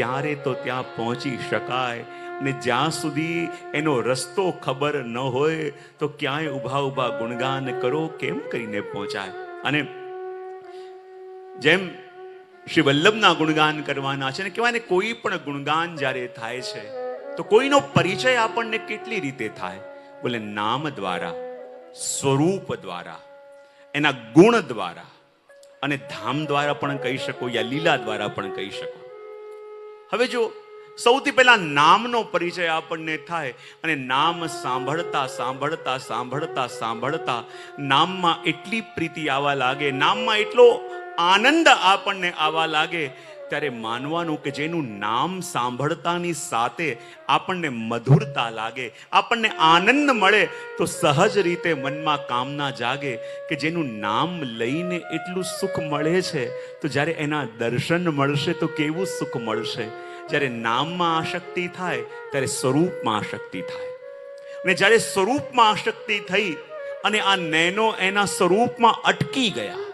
ત્યારે તો ત્યાં પહોંચી શકાય. ને જ્યાં સુધી એનો રસ્તો ખબર ન હોય, તો ક્યાંય ઊભા ઊભા ગુણગાન કરો, કેમ કરીને પહોંચાય? અને જેમ શ્રી વલ્લભના ગુણગાન કરવાના છે, ને કહેવાય ને કોઈ પણ ગુણગાન જ્યારે થાય છે, તો કોઈનો પરિચય આપણને કેટલી રીતે થાય? બોલે નામ દ્વારા, સ્વરૂપ દ્વારા, એના ગુણ દ્વારા, અને ધામ દ્વારા પણ કહી શકો, યા લીલા દ્વારા પણ કહી શકો. હવે જો સૌથી પહેલા નામનો પરિચય આપણને થાય અને નામ સાંભળતા સાંભળતા સાંભળતા સાંભળતા નામમાં એટલી પ્રીતિ આવવા લાગે, નામમાં એટલો આનંદ આપણને આવવા લાગે ત્યારે માનવાનું કે જેનું નામ સાંભળતાની સાથે આપણને મધુરતા લાગે, આપણને આનંદ મળે, તો સહજ રીતે મનમાં કામના જાગે કે જેનું નામ લઈને એટલું સુખ મળે છે. તો જ્યારે એના દર્શન મળશે તો કેવું સુખ મળશે? જ્યારે નામમાં આશક્તિ થાય, ત્યારે સ્વરૂપમાં આશક્તિ થાય. અને જ્યારે સ્વરૂપમાં આશક્તિ થઈ અને આ નૈનો એના સ્વરૂપમાં અટકી ગયા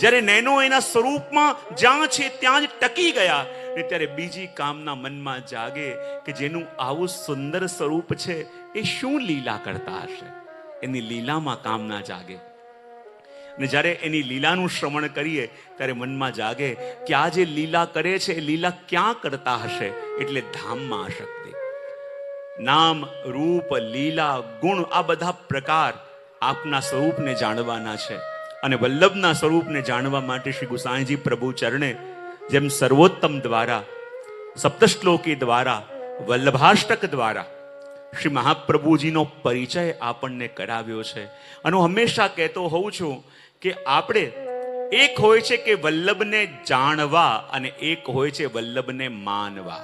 જ્યારે નૈનો એના સ્વરૂપમાં જ્યાં છે, ત્યાં જ ટકી ગયા. ને ત્યારે બીજી કામના મનમાં જાગે કે જેનું આવું સુંદર સ્વરૂપ છે, એ શું લીલા કરતા હશે? એની લીલામાં કામના જાગે. ને જ્યારે એની લીલાનું શ્રવણ કરીએ, ત્યારે મનમાં જાગે કે આ જે લીલા કરે છે, એ લીલા ક્યાં કરતા હશે? એટલે ધામમાં આશક્તિ. નામ, રૂપ, લીલા, ગુણ આ બધા પ્રકાર આપના સ્વરૂપને જાણવાના છે. અને વલ્લભના સ્વરૂપને જાણવા માટે શ્રી ગુસાઈજી પ્રભુ ચરણે જેમ સર્વોત્તમ દ્વારા, સપ્તશ્લોકી દ્વારા, વલ્લભાષ્ટક દ્વારા શ્રી મહાપ્રભુજીનો પરિચય આપણને કરાવ્યો છે. અને હું હંમેશા કહેતો હોઉં છું કે આપણે એક હોય છે કે વલ્લભને જાણવા અને એક હોય છે વલ્લભને માનવા.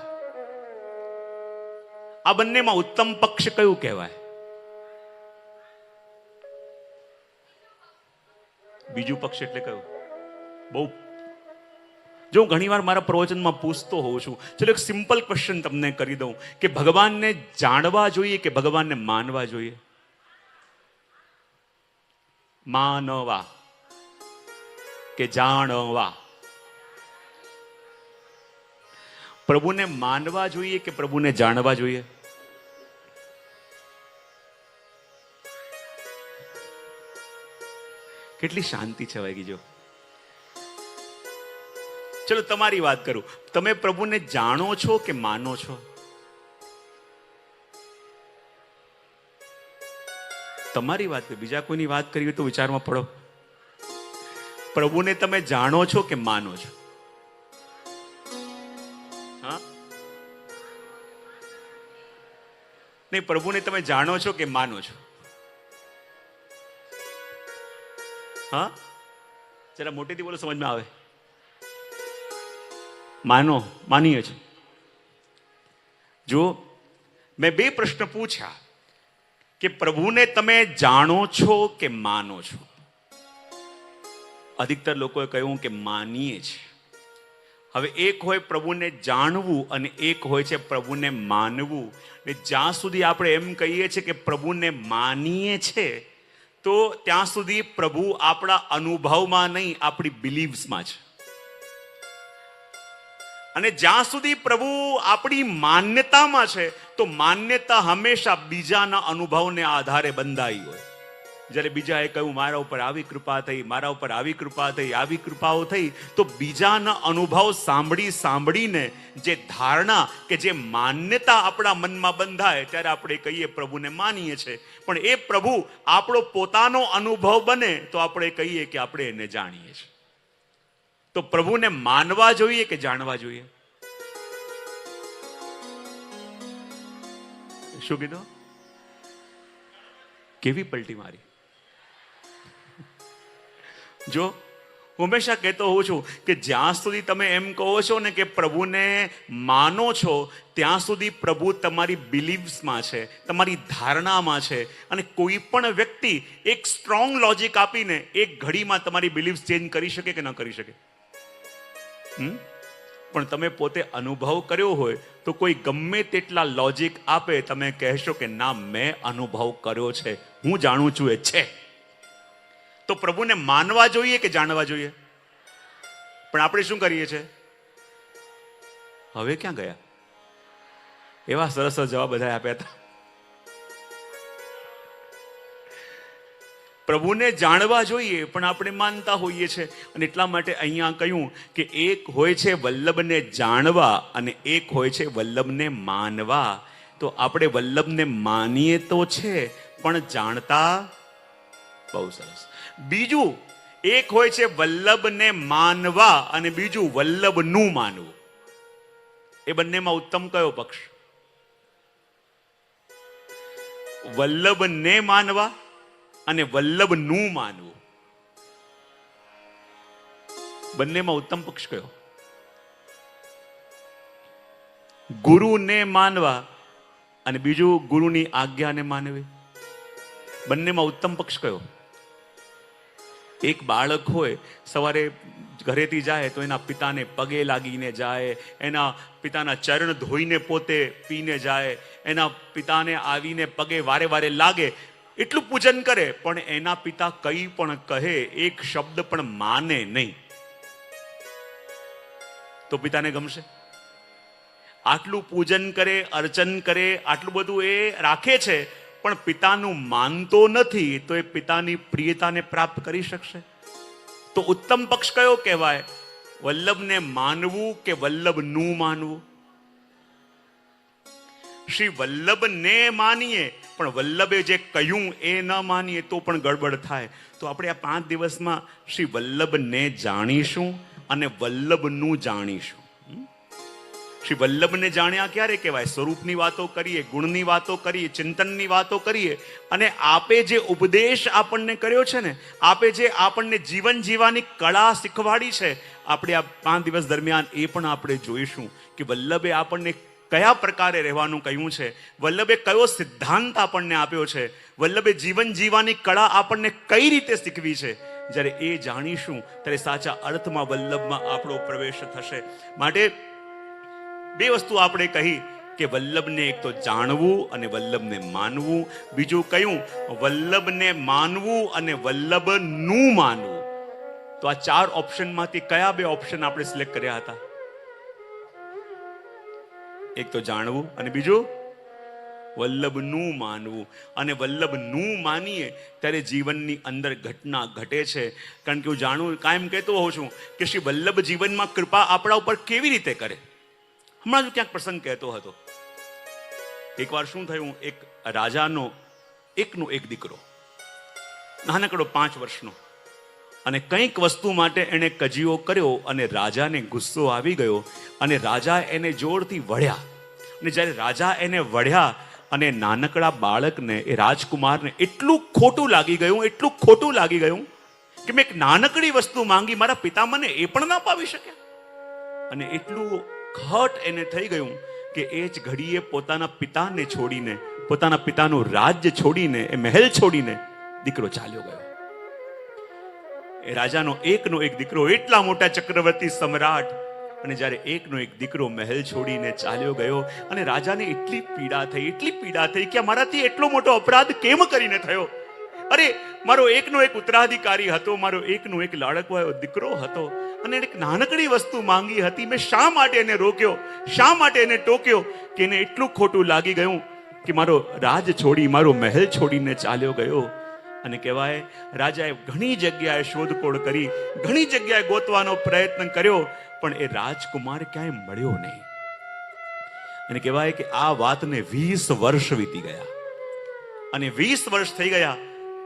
આ બંનેમાં ઉત્તમ પક્ષ કયું કહેવાય? બીજું પક્ષ એટલે કયું? બહુ. જો હું ઘણીવાર મારા પ્રવચનમાં પૂછતો હોઉં છું, ચલો એક સિમ્પલ ક્વેશ્ચન તમને કરી દઉં, કે ભગવાનને જાણવા જોઈએ કે ભગવાનને માનવા જોઈએ? માનવા કે જાણવા? પ્રભુને માનવા જોઈએ કે પ્રભુને જાણવા જોઈએ? કેટલી શાંતિ છે વાગી જો. ચલો તમારી વાત કરું. તમે પ્રભુને જાણો છો કે માનો છો? તમારી વાત બીજા કોઈની વાત કરી તો વિચારમાં પડો. પ્રભુને તમે જાણો છો કે માનો છો? નહીં, પ્રભુને તમે જાણો છો કે માનો છો? હા? જરા મોટેથી બોલો, સમજમાં આવે? માનો માનીએ છે. જો મેં બે પ્રશ્ન પૂછ્યા કે પ્રભુને તમે જાણો છો કે માનો છો? અધિકતર લોકોએ કહ્યું કે માનીએ છીએ હવે એક હોય પ્રભુને જાણવું અને એક હોય છે પ્રભુને માનવું. ને જ્યાં સુધી આપણે એમ કહીએ છીએ કે પ્રભુને માનીએ છે તો ત્યાં સુધી પ્રભુ આપણા અનુભવમાં નહીં, આપણી બિલીવ્સમાં છે. અને જ્યાં સુધી પ્રભુ આપણી માન્યતામાં છે, તો માન્યતા હંમેશા બીજાના અનુભવને આધારે બંધાઈ હોય. જ્યારે બીજાએ કહ્યું, મારા ઉપર આવી કૃપા થઈ, મારા ઉપર આવી કૃપા થઈ, આવી કૃપાઓ થઈ, તો બીજાના અનુભવ સાંભળી સાંભળીને જે ધારણા કે જે માન્યતા આપણા મનમાં બંધાય, ત્યારે આપણે કહીએ, પ્રભુને માનીએ છીએ પણ એ પ્રભુ આપણો પોતાનો અનુભવ બને, તો આપણે કહીએ કે આપણે એને જાણીએ છીએ. તો પ્રભુને માનવા જોઈએ કે જાણવા જોઈએ? શું કીધું? કેવી પલટી મારી? જો હંમેશા કહેતો હોઉં છું કે જ્યાં સુધી તમે એમ કહો છો ને કે પ્રભુને માનો છો, ત્યાં સુધી પ્રભુ તમારી બિલીવ્સમાં છે, તમારી ધારણામાં છે અને કોઈ પણ વ્યક્તિ એક સ્ટ્રોંગ લોજિક આપીને એક ઘડીમાં તમારી બિલીવ્સ ચેન્જ કરી શકે કે ન કરી શકે? પણ તમે પોતે અનુભવ કર્યો હોય તો કોઈ ગમે તેટલા લોજિક આપે તમે કહેશો કે ના, મેં અનુભવ કર્યો છે, હું જાણું છું એ છે. તો પ્રભુને માનવા જોઈએ કે જાણવા જોઈએ? પણ આપણે શું કરીએ છીએ? હવે ક્યાં ગયા? એવા સરસ જવાબ બધા આપ્યા હતા. પ્રભુને જાણવા જોઈએ, પણ આપણે માનતા હોઈએ છે અને એટલા માટે અહીંયા કહ્યું કે એક હોય છે વલ્લભને જાણવા અને એક હોય છે વલ્લભને માનવા. તો આપણે વલ્લભને માનીએ તો છે, પણ જાણતા બહુ સરસ. બીજું, એક હોય છે વલ્લભને માનવા અને બીજું વલ્લભનું માનવું. એ બંનેમાં ઉત્તમ કયો પક્ષ? વલ્લભને માનવા અને વલ્લભનું માનવું. બંનેમાં ઉત્તમ પક્ષ કયો? ગુરુને માનવા અને બીજું ગુરુની આજ્ઞાને માનવી. બંનેમાં ઉત્તમ પક્ષ કયો? એક બાળક હોય, સવારે ઘરેથી જાય તો એના પિતાને પગે લાગીને જાય, એના પિતાના ચરણ ધોઈને પોતે પીને જાય, એના પિતાને આવીને પગે વારે વારે લાગે, એટલું પૂજન કરે, પણ એના પિતા કંઈ પણ કહે, એક શબ્દ પણ માને નહીં. તો પિતાને ગમશે? આટલું પૂજન કરે, અર્ચન કરે, આટલું બધું એ રાખે છે પણ પિતાનું માનતો નથી, તો એ પિતાની પ્રિયતાને પ્રાપ્ત કરી શકશે? તો ઉત્તમ પક્ષ કયો કહેવાય? વલ્લભને માનવું કે વલ્લભનું માનવું? શ્રી વલ્લભને માનીએ, પણ વલ્લભે જે કહ્યું એ ન માનીએ, તો પણ ગડબડ થાય. તો આપણે આ પાંચ દિવસમાં શ્રી વલ્લભને જાણીશું અને વલ્લભનું જાણીશું. શ્રી વલ્લભને જાણ્યા ક્યારે કહેવાય? સ્વરૂપની વાતો કરીએ, ગુણની વાતો કરીએ, ચિંતનની વાતો કરીએ અને આપે જે ઉપદેશ આપણને કર્યો છે ને, આપે જે આપણને જીવન જીવવાની કળા શીખવાડી છે, આપણે આ પાંચ દિવસ દરમિયાન એ પણ આપણે જોઈશું કે વલ્લભે આપણને કયા પ્રકારે રહેવાનું કહ્યું છે? વલ્લભે કયો સિદ્ધાંત આપણને આપ્યો છે? વલ્લભે જીવન જીવવાની કળા આપણને કઈ રીતે શીખવી છે? જ્યારે એ જાણીશું, ત્યારે સાચા અર્થમાં વલ્લભમાં આપણો પ્રવેશ થશે. માટે બે વસ્તુ આપણે કહી કે વલ્લભને એક તો જાણવું અને વલ્લભને માનવું. બીજું કયું વલ્લભને માનવું અને વલ્લભનું માનવું. તો આ ચાર ઓપ્શનમાંથી કયા બે ઓપ્શન આપણે સિલેક્ટ કર્યા હતા? એક તો જાણવું અને બીજું? વલ્લભનું માનવું. અને વલ્લભનું માનીએ ત્યારે જીવનની અંદર ઘટના ઘટે છે. કારણ કે હું જાણું, કાયમ કહેતો હોઉં છું કે શ્રી વલ્લભ જીવનમાં કૃપા આપણા ઉપર કેવી રીતે કરે? હમણાં જ ક્યાંક પ્રસંગ કહેતો હતો. એકવાર શું થયું? એક રાજાનો, એકનો એક દીકરો, નાનકડો પાંચ વર્ષનો, અને કંઈક વસ્તુ માટે એણે કજીઓ કર્યો અને રાજાને ગુસ્સો આવી ગયો અને રાજા એને જોરથી વળ્યા. અને જ્યારે રાજા એને વળ્યા અને નાનકડા બાળકને, એ રાજકુમારને એટલું ખોટું લાગી ગયું, એટલું ખોટું લાગી ગયું કે મેં એક નાનકડી વસ્તુ માંગી, મારા પિતા મને એ પણ ના પાવી શક્યા. અને એટલું ખટ એને થઈ ગયું કે એ જ ઘડીએ પોતાના પિતાને છોડીને, પોતાના પિતાનું રાજ્ય છોડીને, એ મહેલ છોડીને દીકરો ચાલ્યો ગયો. એ રાજાનો એકનો એક દીકરો એટલા મોટા ચક્રવર્તી સમ્રાટ અને જ્યારે એકનો એક દીકરો મહેલ છોડીને ચાલ્યો ગયો અને રાજાને એટલી પીડા થઈ, એટલી પીડા થઈ કે મારાથી એટલો મોટો અપરાધ કેમ કરીને થયો? અરે, મારો એકનો એક ઉત્તરાધિકારી હતો, મારો એકનો એક લાડકવાયો દીકરો હતો અને એક નાનકડી વસ્તુ માંગી હતી. મેં શા માટે એને રોક્યો? શા માટે એને ટોક્યો? કે એને એટલું ખોટું લાગી ગયું કે મારો રાજ છોડી, મારો મહેલ છોડીને ચાલ્યો ગયો. અને કહેવાય, રાજાએ ઘણી જગ્યાએ શોધખોળ કરી, ઘણી જગ્યાએ ગોતવાનો પ્રયત્ન કર્યો, પણ એ રાજકુમાર ક્યાંય મળ્યો નહીં. અને કહેવાય કે આ વાતને વીસ વર્ષ વીતી ગયા. અને વીસ વર્ષ થઈ ગયા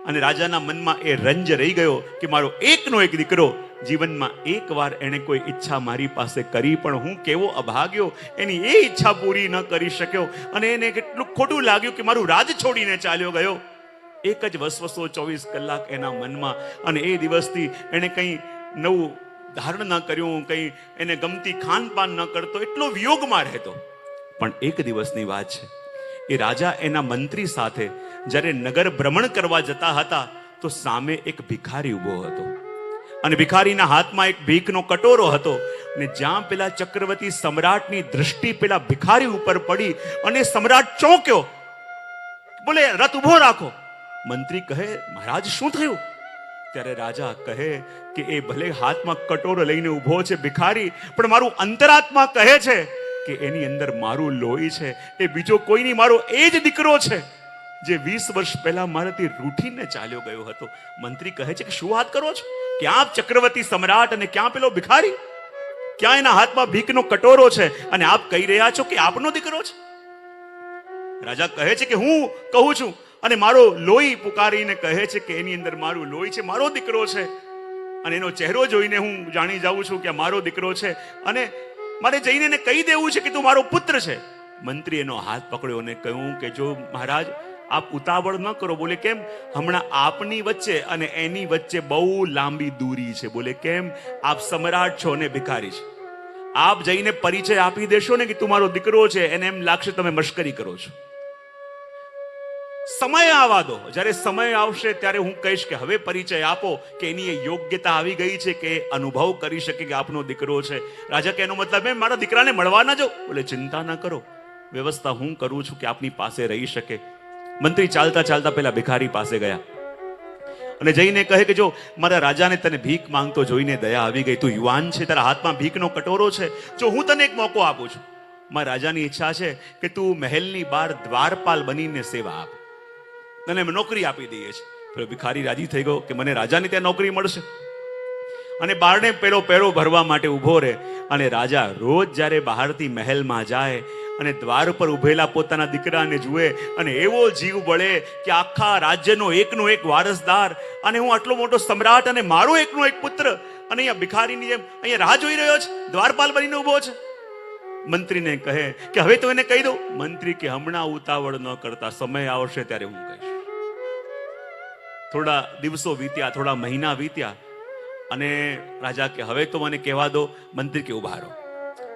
અને રાજાના મનમાં એ રંજ રહી ગયો કે મારો એકનો એક દીકરો જીવનમાં એકવાર એણે કોઈ ઈચ્છા મારી પાસે કરી પણ હું કેવો અભાગ્યો? એની એ ઈચ્છા પૂરી ન કરી શક્યો અને એને કેટલું ખોટું લાગ્યું કે મારું રાજ છોડીને ચાલ્યો ગયો. એક જ વસવસો ચોવીસ કલાક એના મનમાં અને એ દિવસથી એણે કંઈ નવું ધારણ ન કર્યું, કંઈ એને ગમતી ખાનપાન ન કરતો, એટલો વિયોગમાં રહેતો. પણ એક દિવસની વાત છે, એ રાજા એના મંત્રી સાથે જ્યારે નગર ભ્રમણ કરવા જતા હતા, તો સામે એક ભિખારી ઊભો હતો. અને ભિખારીના હાથમાં એક ભીખનો કટોરો હતો ને જ્યાં પેલા ચક્રવર્તી સમ્રાટની દૃષ્ટિ પેલા ભિખારી ઉપર પડી અને સમ્રાટ ચોંક્યો. બોલે, રથ ઊભો રાખો. મંત્રી કહે, મહારાજ, શું થયું? ત્યારે રાજા કહે કે, એ ભલે હાથમાં કટોરો લઈને ઊભો છે ભિખારી, પણ મારું અંતરાત્મા કહે છે કે, એની અંદર મારું લોહી છે, એ બીજો કોઈ નહીં મારો એ જ દીકરો છે. જે વીસ વર્ષ પહેલા મારાથી રૂઠીને ચાલ્યો ગયો હતો. મંત્રી કહે છે કે શું વાત કરો છો? ક્યાં ચક્રવર્તી સમ્રાટ અને ક્યાં પેલો ભિખારી? ક્યાં એના હાથમાં ભીખનો કટોરો છે? અને આપ કહી રહ્યા છો કે આપનો દીકરો છે? રાજા કહે છે કે હું કહું છું. અને મારો લોહી પુકારીને કહે છે કે એની અંદર મારું લોહી છે, મારો દીકરો છે. અને એનો ચહેરો જોઈને હું જાણી જાઉં છું કે મારો દીકરો છે. અને મારે જઈને એને કહી દેવું છે કે તું મારો પુત્ર છે. મંત્રી એનો હાથ પકડ્યો અને કહ્યું કે જો મહારાજ આપ ઉતાવળ ન કરો. બોલે કેમ? હમણાં આપની વચ્ચે અને એની વચ્ચે બહુ લાંબી દૂરી છે. બોલે કેમ? આપ સમ્રાટ છો અને ભિખારી છે. આપ જઈને પરિચય આપી દેશો ને કે તું મારો દીકરો છે. એને એમ લાગશે તમે મશ્કરી કરો છો. સમય આવવા દો. જ્યારે સમય આવશે ત્યારે હું કહીશ કે હવે પરિચય આપો કે એની એ યોગ્યતા આવી ગઈ છે કે અનુભવ કરી શકે કે આપનો દીકરો છે. રાજા કે એનો મતલબ એમ, મારા દીકરાને મળવા ના જો બોલે, ચિંતા ના કરો. વ્યવસ્થા હું કરું છું કે આપની પાસે રહી શકે. મંત્રી ચાલતા ચાલતા પેલા ભિખારી પાસે ગયા. અને જઈને કહે કે જો મારા રાજાને તને ભીખ માંગતો જોઈને દયા આવી ગઈ, તું યુવાન છે, તારા હાથમાં ભીખનો કટોરો છે, જો હું તને એક મોકો આપું છું. મારા રાજાની ઈચ્છા છે કે તું મહેલની બહાર દ્વારપાલ બનીને સેવા આપ. તને નોકરી આપી દઈએ છીએ. પેલો ભિખારી રાજી થઈ ગયો કે મને રાજાની ત્યાં નોકરી મળશે. અને બારણે પેલો પેરો ભરવા માટે ઊભો રહે. અને રાજા રોજ જ્યારે બહારથી મહેલમાં જાય અને દ્વાર પર ઉભેલા પોતાના દીકરાને જુએ અને એવો જીવ બળે કે આખા રાજ્યનો એકનો એક વારસદાર અને હું આટલો મોટો સમ્રાટ અને મારો એકનો એક પુત્ર અને અહીંયા ભિખારીની જેમ અહીંયા રાહ જોઈ રહ્યો છે, દ્વારપાલ બનીને ઊભો છે. મંત્રીને કહે કે હવે તો એને કહી દઉં. મંત્રી કે હમણાં ઉતાવળ ન કરતા સમય આવશે ત્યારે હું કહીશ. થોડા દિવસો વીત્યા, થોડા મહિના વીત્યા અને રાજા કે હવે તો મને કહેવા દો, મંત્રી કે ઊભા રહો.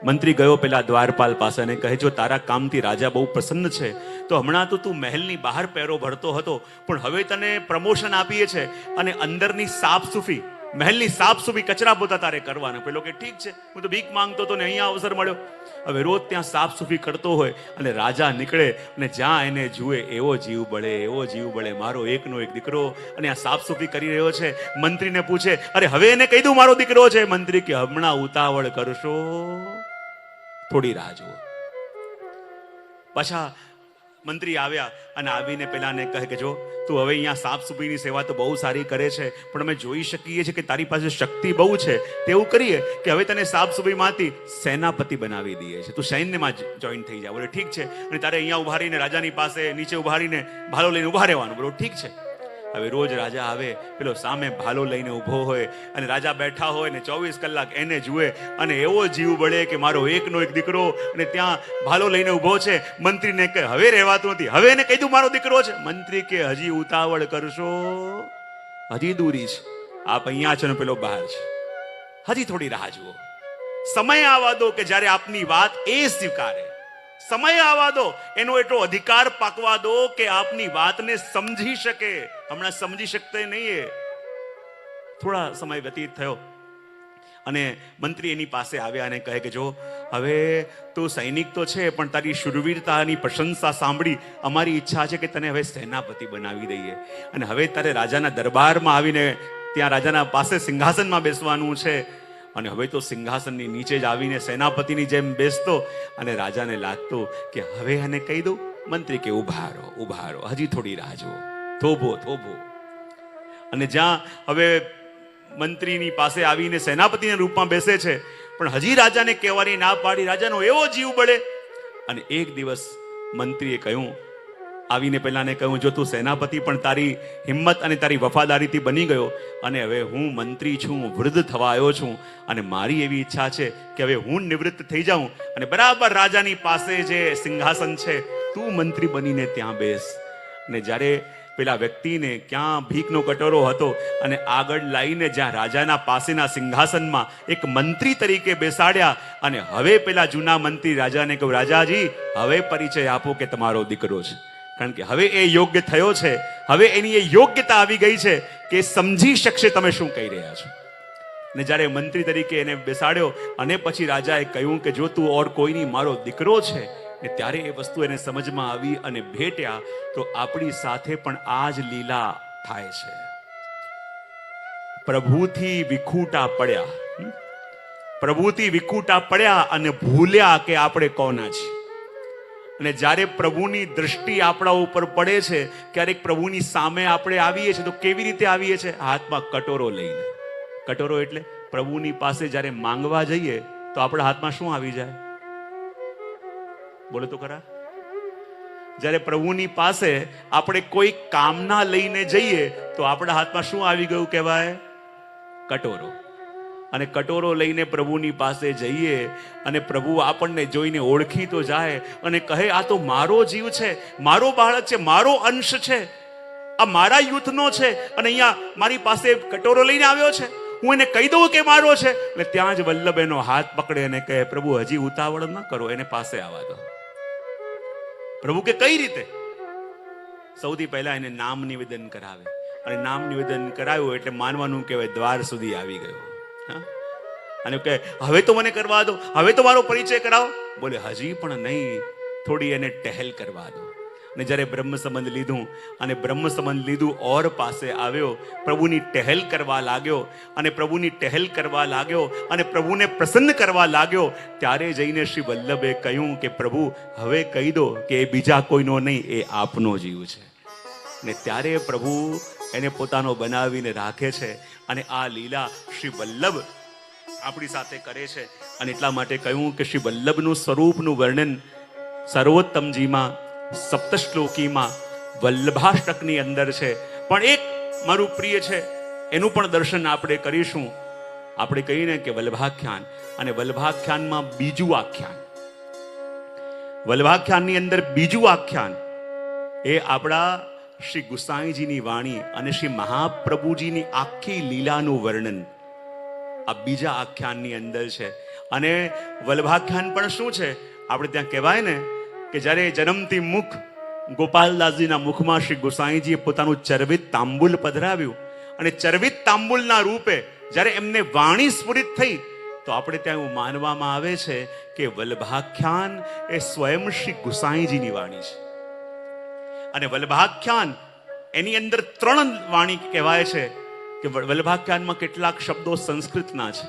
મંત્રી ગયો પેલા દ્વારપાલ પાસે અને કહે, જો તારા કામથી રાજા બહુ પ્રસન્ન છે, તો હમણાં તો તું મહેલની બહાર પહેરો ભરતો હતો, પણ હવે તને પ્રમોશન આપીએ છે અને અંદરની સાફ સુફી મહેલની સાફ સુફી કચરા પોતા તારે કરવાના. પેલો કે, ઠીક છે, હું તો ભીખ માંગતો હતો ને અહીંયા અવસર મળ્યો. હવે રોજ ત્યાં સાફ સુફી કરતો હોય અને રાજા નીકળે અને જ્યાં એને જુએ, એવો જીવ બળે, એવો જીવ બળે, મારો એકનો એક દીકરો. અને આ સાફ સુફી કરી રહ્યો છે, મંત્રીને પૂછે, અરે, હવે એને કહી દઉં મારો દીકરો છે? મંત્રી કે, હમણાં ઉતાવળ કરશો. થોડી રાહ જુઓ. પાછા મંત્રી આવ્યા અને આવીને પેલાને કહે કે જો, તું હવે અહીંયા સાફ સુફીની સેવા તો બહુ સારી કરે છે, પણ અમે જોઈ શકીએ છીએ કે તારી પાસે શક્તિ બહુ છે. તેવું કરીએ કે હવે તને સાફ સુફીમાંથી સેનાપતિ બનાવી દઈએ છે તું સૈન્યમાં જોઈન થઈ જા. બોલે, ઠીક છે. અને તારે અહીંયા ઉભારીને, રાજાની પાસે નીચે ઉભારીને, ભાલો લઈને ઊભા રહેવાનું. બોલો, ઠીક છે. હવે રોજ રાજા આવે પેલો સામે ભાલો લઈને ઊભો હોય અને રાજા બેઠા હોય ને ચોવીસ કલાક એને જુએ અને એવો જીવ બળે કે મારો એકનો એક દીકરો અને ત્યાં ભાલો લઈને ઊભો છે. મંત્રીને કે હવે રહેવાતું નથી. હવે એને કહી દઉં મારો દીકરો છે. મંત્રી કે હજી ઉતાવળ કરશો? હજી દૂરી છે. આપ અહીંયા છે ને પેલો બહાર છે. હજી થોડી રાહ જુઓ. સમય આવવા દો કે જ્યારે આપની વાત એ સ્વીકારે. સમય આવવા દો. એનો એટલો અધિકાર પાકવા દો કે આપની વાતને સમજી શકે. હમણાં સમજી શકતે નહીં થોડા સમય વ્યતીત થયો. અને મંત્રી એની પાસે આવ્યા અને કહે કે જો, હવે તું સૈનિક તો છે, પણ તારી શુરવીરતાની પ્રશંસા સાંભળી અમારી ઈચ્છા છે કે તને હવે સેનાપતિ બનાવી દઈએ. અને હવે તારે રાજાના દરબારમાં આવીને ત્યાં રાજાના પાસે સિંહાસનમાં બેસવાનું છે. અને હવે તો સિંહાસનની નીચે જ આવીને સેનાપતિની જેમ બેસતો અને રાજાને લાગતો કે હવે એને કહી દઉં, મંત્રી કે ઊભા રહો ઊભા રહો હજી થોડી રાહ જુઓ. થોભો થોભો. અને જ્યાં હવે મંત્રીની પાસે આવીને સેનાપતિના રૂપમાં બેસે છે, પણ હજી રાજાને કહેવાની ના પાડી, રાજાનો એવો જીવ બળે. અને એક દિવસ મંત્રીએ કહ્યું આવીને પેલાને કહ્યું જો તું સેનાપતિ, પણ તારી હિંમત અને તારી વફાદારીથી બની ગયો અને હવે હું મંત્રી છું વૃદ્ધ થવા આવ્યો છું અને મારી એવી ઈચ્છા છે કે હવે હું નિવૃત્ત થઈ જાઉં અને બરાબર રાજાની પાસે જે સિંહાસન છે, તું મંત્રી બનીને ત્યાં બેસ. અને જ્યારે પેલા વ્યક્તિને ક્યાં ભીખનો કટોરો હતો અને આગળ લાવીને જ્યાં રાજાના પાસેના સિંહાસનમાં એક મંત્રી તરીકે બેસાડ્યા અને હવે પેલા જૂના મંત્રી રાજાને કહ્યું રાજાજી, હવે પરિચય આપો કે તમારો દીકરો છે. કારણ કે હવે એ યોગ્ય થયો છે, હવે એની એ યોગ્યતા આવી ગઈ છે કે સમજી શકશે તમે શું કહી રહ્યા છો. ને જ્યારે મંત્રી તરીકે એને બેસાડ્યો અને પછી રાજાએ કહ્યું કે જો તું ઓર કોઈની મારો દીકરો છે, ને ત્યારે એ વસ્તુ એને સમજમાં આવી અને ભેટ્યા, તો આપણી સાથે પણ આ જ લીલા થાય છે. પ્રભુથી વિખૂટા પડ્યા? પ્રભુથી વિખૂટા પડ્યા અને ભૂલ્યા કે આપણે કોના છીએ? અને જ્યારે પ્રભુની દૃષ્ટિ આપણા ઉપર પડે છે, ક્યારેક પ્રભુની સામે આપણે આવીએ છીએ, તો કેવી રીતે આવીએ છીએ? હાથમાં કટોરો લઈને. કટોરો એટલે પ્રભુની પાસે જ્યારે માંગવા જઈએ, તો આપણા હાથમાં શું આવી જાય? બોલો તો ખરા. જ્યારે પ્રભુની પાસે આપણે કોઈ કામના લઈને જઈએ, તો આપણા હાથમાં શું આવી ગયું કહેવાય? કટોરો. અને કટોરો લઈને પ્રભુની પાસે જઈએ અને પ્રભુ આપણને જોઈને ઓળખી તો જાય અને કહે, આ તો મારો જીવ છે, મારો બાળક છે, મારો અંશ છે. આ મારા યુથનો છે અને અહીંયા મારી પાસે કટોરો લઈને આવ્યો છે. હું એને કહી દઉં કે મારો છે. એટલે ત્યાં જ વલ્લભ એનો હાથ પકડે અને કહે, પ્રભુ, હજી ઉતાવળ ન કરો, એને પાસે આવવા દો. પ્રભુ કે, કઈ રીતે? સૌથી પહેલા એને નામ નિવેદન કરાવે. અને નામ નિવેદન કરાવ્યું એટલે માનવાનું કહેવાય દ્વાર સુધી આવી ગયો? અને કહે, હવે તો મને કરવા દો, હવે તો મારો પરિચય કરાવો. બોલે, હજી પણ નહીં, થોડી એને ટહેલ કરવા દો. અને જ્યારે બ્રહ્મ સંબંધ લીધું, અને બ્રહ્મ સંબંધ લીધું ઓર પાસે આવ્યો, પ્રભુની ટહેલ કરવા લાગ્યો, અને પ્રભુની ટહેલ કરવા લાગ્યો, અને પ્રભુને પ્રસન્ન કરવા લાગ્યો, ત્યારે જઈને શ્રી વલ્લભે કહ્યું કે, પ્રભુ, હવે કહી દો કે એ બીજા કોઈનો નહીં, એ આપનો જીવ છે. ને ત્યારે પ્રભુ એને પોતાનો બનાવીને રાખે છે અને આ લીલા શ્રી વલ્લભ આપણી સાથે કરે છે. અને એટલા માટે કહ્યું કે શ્રી વલ્લભનું સ્વરૂપનું વર્ણન સર્વોત્તમજીમાં, સપ્તશ્લોકીમાં, વલ્લભાષ્ટકની અંદર છે. પણ એક મારું પ્રિય છે, એનું પણ દર્શન આપણે કરીશું. આપણે કહીને કે વલ્લભાખ્યાન. અને વલ્ભાખ્યાનમાં બીજું આખ્યાન. વલ્ભાખ્યાનની અંદર બીજું આખ્યાન એ આપણા શ્રી ગુસાઈજીની વાણી અને શ્રી મહાપ્રભુજીની આખી લીલાનું વર્ણન આ બીજા આખ્યાનની અંદર છે. અને વલ્લભાખ્યાન પણ શું છે? આપણે ત્યાં કહેવાય ને કે જ્યારે જન્મથી મુખ ગોપાલદાસજીના મુખમાં શ્રી ગોસાઈજીએ પોતાનું ચરવિત તાંબુલ પધરાવ્યું અને ચરવિત તાંબુલના રૂપે જ્યારે એમને વાણી સ્ફુરિત થઈ, તો આપણે ત્યાં એવું માનવામાં આવે છે કે વલ્ભાખ્યાન એ સ્વયં શ્રી ગુસાઈજીની વાણી છે. અને વલ્લભાખ્યાન એની અંદર ત્રણ વાણી કહેવાય છે કે વલ્ભાખ્યાનમાં કેટલાક શબ્દો સંસ્કૃતના છે,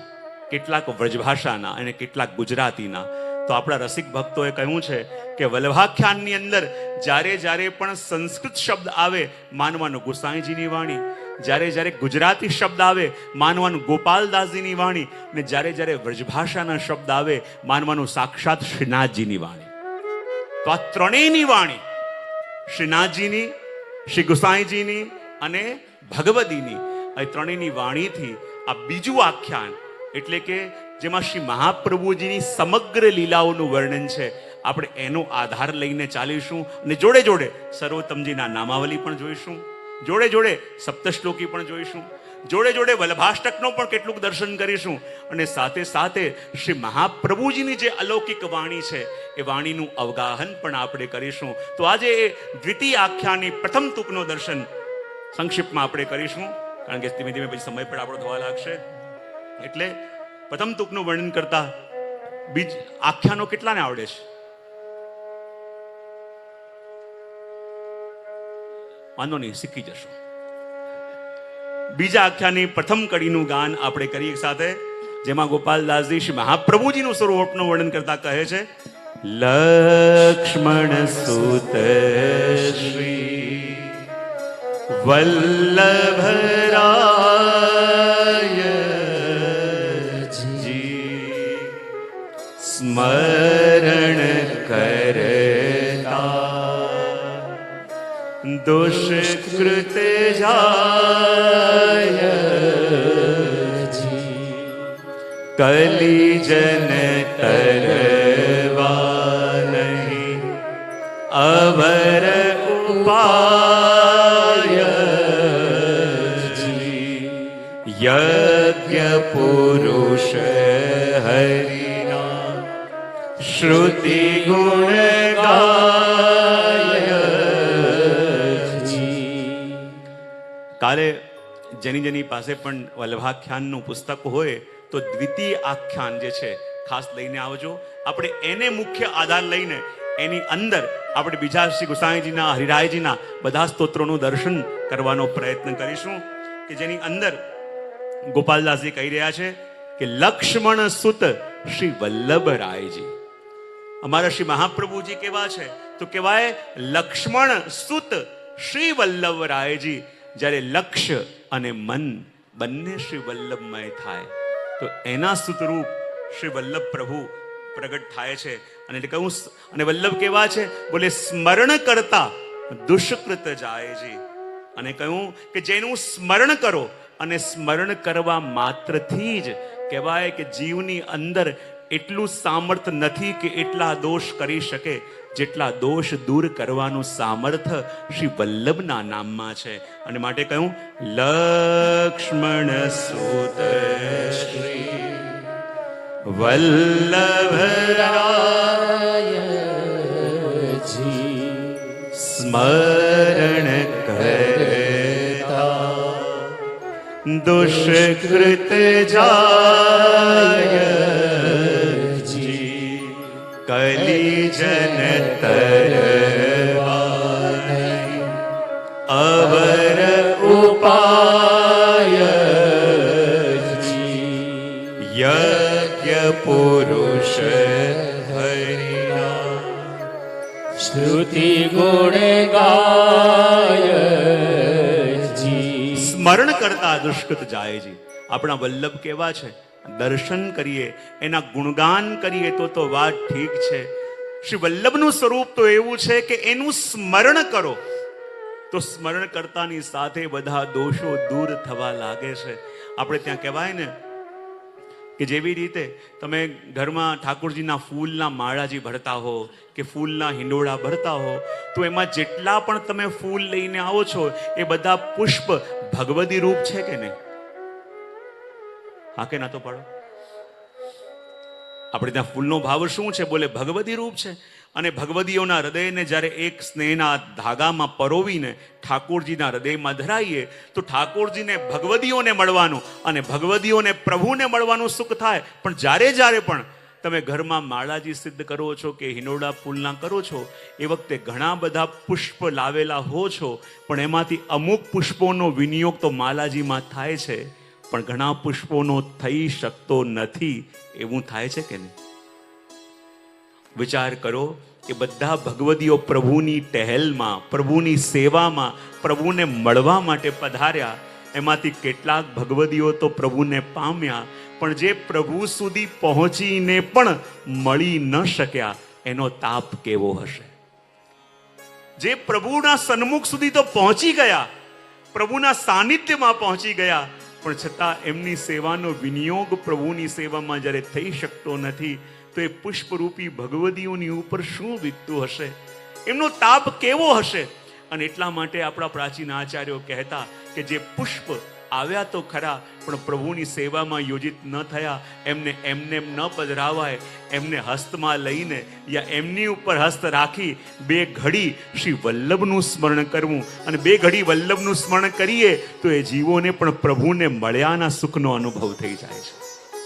કેટલાક વ્રજભાષાના અને કેટલાક ગુજરાતીના. તો આપણા રસિક ભક્તોએ કહ્યું છે કે વલ્લભાખ્યાનની અંદર જ્યારે જ્યારે પણ સંસ્કૃત શબ્દ આવે, માનવાનું ગુસાઈજીની વાણી. જ્યારે જ્યારે ગુજરાતી શબ્દ આવે, માનવાનું ગોપાલદાસજીની વાણી. અને જ્યારે જ્યારે વ્રજભાષાના શબ્દ આવે, માનવાનું સાક્ષાત શ્રીનાથજીની વાણી. તો આ ત્રણેયની વાણી શ્રીનાથજીની, શ્રી ગુસાઈજીની અને ભગવદીની આ ત્રણેયની વાણીથી આ બીજું આખ્યાન એટલે કે જેમાં શ્રી મહાપ્રભુજીની સમગ્ર લીલાઓનું વર્ણન છે, આપણે એનો આધાર લઈને ચાલીશું અને જોડે જોડે સર્વોત્તમજીના નામાવલી પણ જોઈશું, જોડે જોડે સપ્તશ્લોકી પણ જોઈશું જોડે જોડે વલ્લભાષ્ટકનો પણ કેટલુંક દર્શન કરીશું. અને સાથે સાથે શ્રી મહાપ્રભુજીની જે અલૌકિક વાણી છે, એ વાણીનું અવગાહન પણ આપણે કરીશું. તો આજે એ દ્વિતીય આખ્યાની પ્રથમ તુકનો દર્શન સંક્ષિપ્તમાં આપણે કરીશું. કારણ કે ધીમે ધીમે પછી સમય પણ આપણો થવા લાગશે. એટલે પ્રથમ તુકનું વર્ણન કરતા બીજ આખ્યાનો કેટલાને આવડે છે? વાંધો નહીં, શીખી જશો. બીજા આખ્યાની પ્રથમ કડીનું ગાન આપણે કરીએ સાથે, જેમાં ગોપાલદાસજી શ્રી મહાપ્રભુજીનું સ્વરૂપનું વર્ણન કરતા કહે છે, લક્ષ્મણ સુત શ્રી વલ્લભરાય સ્મરણ કરતા દુષ્કૃત જાય કલી જન તરવા નહીં અવર ઉપાય યજ્ઞ કાલે જેની જેની પાસે પણ વલ્ભાખ્યાનનું પુસ્તક હોય, તો દ્વિતીય આખ્યાન જે છે, ખાસ લઈને આવજો. આપણે એને મુખ્ય આધાર લઈને એની અંદર આપણે બીજા શ્રી ગુસાઈજીના, હરિરાયજીના બધા સ્તોત્રોનું દર્શન કરવાનો પ્રયત્ન કરીશું કે જેની અંદર ગોપાલદાસજી કહી રહ્યા છે કે લક્ષ્મણ સુત શ્રી વલ્લભરાયજી. અમારા શ્રી મહાપ્રભુજી કેવા છે? તો કહેવાય, લક્ષ્મણ સુત શ્રી વલ્લભ રાયજી જ્યારે લક્ષ્ય અને મન બંને શ્રી વલ્લભમય થાય, તો એના સ્તુતરૂપ શ્રી વલ્લભ પ્રભુ પ્રગટ થાય છે. અને એટલે કહું અને વલ્લભ કેવા છે? બોલે, સ્મરણ કરતા દુષ્કૃત જાયજી અને કહ્યું કે, જેનું સ્મરણ કરો અને સ્મરણ કરવા માત્રથી જ કહેવાય કે જીવની અંદર એટલું સામર્થ નથી કે એટલા દોષ કરી શકે. જેટલા દોષ દૂર કરવાનું સામર્થ શ્રી વલ્લભના નામમાં છે. અને માટે કહ્યું લક્ષ્મણ સુત શ્રી વલ્લભરાયજી સ્મરણ કરતા. દુષ્કૃત જાય કલી જન તરવાય અવર ઉપાય યજ્ઞ પુરુષ હરિના શ્રુતિ ગુણ ગાય સ્મરણ કરતા દુષ્કૃત જાયજી આપણા વલ્લભ કેવા છે દર્શન કરીએ, એના ગુણગાન કરીએ તો તો વાત ઠીક છે. શ્રી વલ્લભનું સ્વરૂપ તો એવું છે કે એનું સ્મરણ કરો. તો સ્મરણ કરતાની સાથે બધા દોષો દૂર થવા લાગે છે. આપણે ત્યાં કહેવાય ને કે જેવી રીતે તમે ઘરમાં ઠાકોરજીના ફૂલના માળાજી ભરતા હો કે ફૂલના હિંડોળા ભરતા હો, તો એમાં જેટલા પણ તમે ફૂલ લઈને આવો છો, એ બધા પુષ્પ ભગવદી રૂપ છે કે નહીં? હા કે ના તો પાડો. આપણે ત્યાં ફૂલનો ભાવ શું છે? બોલે ભગવદી રૂપ છે. અને ભગવદીઓના હૃદયને જ્યારે એક સ્નેહના ધાગામાં પરોવીને ઠાકોરજીના હૃદયમાં ધરાઈએ, તો ઠાકોરજીને ભગવદીઓને મળવાનું અને ભગવદીઓને પ્રભુને મળવાનું સુખ થાય. પણ જ્યારે જ્યારે પણ તમે ઘરમાં માળાજી સિદ્ધ કરો છો કે હિનોડા ફૂલના કરો છો, એ વખતે ઘણા બધા પુષ્પ લાવેલા હો છો, પણ એમાંથી અમુક પુષ્પોનો વિનિયોગ તો માલાજીમાં થાય છે. પણ ઘણા પુષ્પોનો થઈ શકતો નથી. એવું થાય છે કે નહીં? વિચાર કરો કે બધા ભગવદીઓ પ્રભુની ટહેલમાં, પ્રભુની સેવામાં, પ્રભુને મળવા માટે પધાર્યા. એમાંથી કેટલાક ભગવદીઓ તો પ્રભુને પામ્યા, પણ જે પ્રભુ સુધી પહોંચીને પણ મળી ન શક્યા, એનો તાપ કેવો હશે? જે પ્રભુના સન્મુખ સુધી તો પહોંચી ગયા, પ્રભુના સાનિધ્યમાં પહોંચી ગયા પણ છતાં એમની સેવાનો વિનિયોગ પ્રભુની સેવામાં જ્યારે થઈ શકતો નથી, તો એ પુષ્પરૂપી ભગવદીઓની ઉપર શું વીતતું હશે? એમનો તાપ કેવો હશે? અને એટલા માટે આપણા પ્રાચીન આચાર્યો કહેતા કે જે પુષ્પ આવ્યા તો ખરા પણ પ્રભુની સેવામાં યોજિત ન થયા, એમને એમને ન પધરાવાય. એમને હસ્તમાં લઈને યા એમની ઉપર હસ્ત રાખી બે ઘડી શ્રી વલ્લભનું સ્મરણ કરવું. અને બે ઘડી વલ્લભનું સ્મરણ કરીએ તો એ જીવોને પણ પ્રભુને મળ્યાના સુખનો અનુભવ થઈ જાય છે.